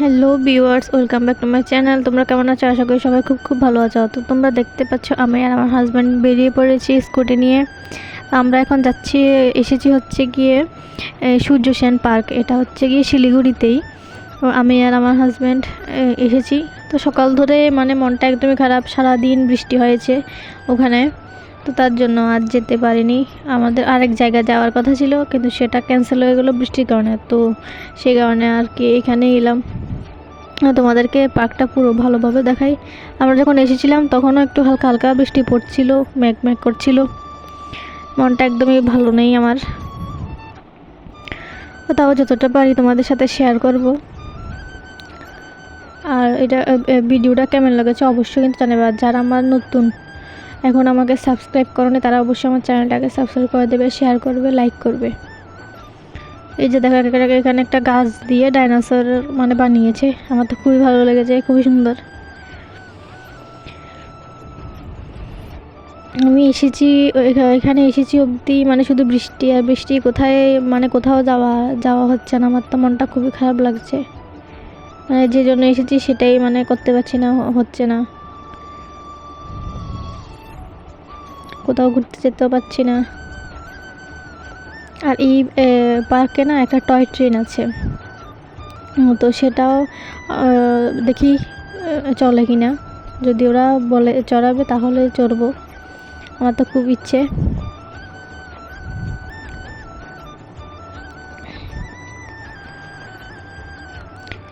Hello viewers, welcome back to my channel. তোমরা কেমন আছো? আশা করি সবাই খুব খুব ভালো আছো। তো তোমরা দেখতে পাচ্ছ, আমি আর আমার হাজব্যান্ড বেরিয়ে পড়েছি স্কুটি নিয়ে। আমরা এখন যাচ্ছি, এসেছি হচ্ছে গিয়ে সূর্য সেন পার্ক। এটা হচ্ছে গিয়ে শিলিগুড়িতেই। আমি আর আমার হাজব্যান্ড এসেছি। তো সকাল ধরে মানে মনটা একদমই খারাপ সারা দিন বৃষ্টি হয়েছে ওখানে। তো তার জন্য আজ যেতে পারিনি। আমাদের আরেক জায়গা যাওয়ার কথা ছিল, কিন্তু সেটা ক্যান্সেল হয়ে গেলো বৃষ্টির কারণে। তো সেই কারণে আর কি এখানে এলাম। তোমাদেরকে পার্কটা পুরো ভালোভাবে দেখাই। আমরা যখন এসেছিলাম, তখনও একটু হালকা হালকা বৃষ্টি পড়ছিল ম্যাক ম্যাক করছিল। মনটা একদমই ভালো নেই আমার। তাও যতটা পারি তোমাদের সাথে শেয়ার করব। আর এটা ভিডিওটা কেমন লেগেছে অবশ্যই কিন্তু জানাবে। আর যারা আমার নতুন, এখন আমাকে সাবস্ক্রাইব করনি, তারা অবশ্যই আমার চ্যানেলটাকে সাবস্ক্রাইব করে দেবে শেয়ার করবে লাইক করবে। এই যে দেখা এখানে এখানে একটা গাছ দিয়ে ডাইনোসর মানে বানিয়েছে। আমার তো খুবই ভালো লেগেছে, খুবই সুন্দর। আমি এসেছি, এখা- এখানে এসেছি অবধি মানে শুধু বৃষ্টি আর বৃষ্টি কোথায় মানে কোথাও যাওয়া যাওয়া হচ্ছে না। আমার তো মনটা খুবই খারাপ লাগছে। মানে যে জন্য এসেছি সেটাই মানে করতে পারছি না হচ্ছে না। কোথাও ঘুরতে যেতেও পারছি না। আর এই পার্কে না একটা টয় ট্রেন আছে। তো সেটাও দেখি চলে কি না যদি ওরা বলে, চড়াবে তাহলে চড়বো। আমার তো খুব ইচ্ছে।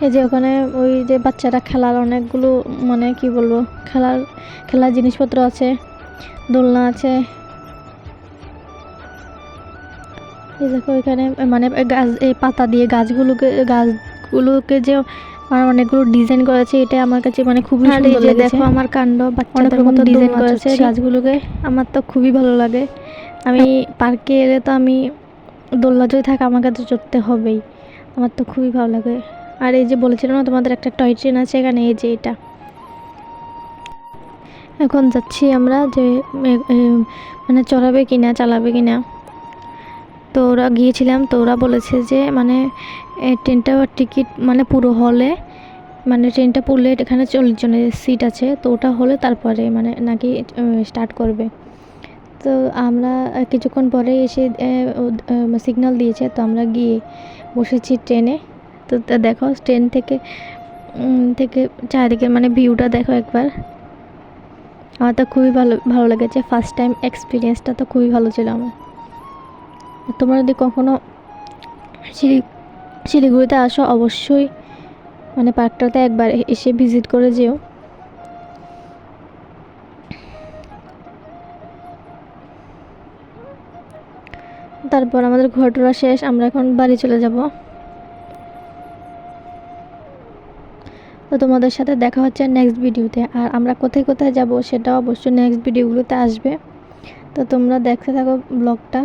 এই যে ওখানে ওই যে বাচ্চারা খেলার অনেকগুলো মানে কি বলব, খেলার খেলার জিনিসপত্র আছে, দোলনা আছে এই দেখো এখানে মানে গাছ এই পাতা দিয়ে গাছগুলোকে গাছগুলোকে যে অনেকগুলো ডিজাইন করেছে এটা আমার কাছে মানে খুবই সুন্দর লেগেছে। দেখো আমার কাণ্ড বাচ্চাদের মতো ডিজাইন করেছে গাছগুলোকে। আমার তো খুবই ভালো লাগে। আমি পার্কে এলে তো আমি দোলনা যদি থাকে আমাকে তো চড়তে হবেই। আমার তো খুবই ভালো লাগে। আর এই যে বলেছিলাম না তোমাদের একটা টয় ট্রেন আছে এখানে এই যে এটা। এখন যাচ্ছি আমরা যে মানে চড়াবে কিনা চালাবে কিনা। তো ওরা গিয়েছিলাম তো ওরা বলেছে যে মানে ট্রেনটা টিকিট মানে পুরো হলে মানে ট্রেনটা পড়লে এখানে চল্লিশ জনের সিট আছে, তো ওটা হলে তারপরে মানে নাকি স্টার্ট করবে। তো আমরা কিছুক্ষণ পরে এসে সিগন্যাল দিয়েছে, তো আমরা গিয়ে বসেছি ট্রেনে। তো তা দেখো, ট্রেন থেকে থেকে চারিদিকে মানে ভিউটা দেখো একবার। আমার তো খুবই ভালো ভালো লেগেছে ফার্স্ট টাইম এক্সপিরিয়েন্সটা তো খুবই ভালো ছিল আমার। তোমরা যদি কখনো শিলি, শিলিগুড়িতে আসো, অবশ্যই মানে পার্কটাতে একবার এসে ভিজিট করে যেও। তারপর আমাদের ঘোরাটোরা শেষ, আমরা এখন বাড়ি চলে যাব। তো তোমাদের সাথে দেখা হচ্ছে নেক্সট ভিডিওতে আর আমরা কোথায় কোথায় যাব সেটাও অবশ্যই নেক্সট ভিডিওগুলোতে আসবে। তো তোমরা দেখতে থাকো ব্লগটা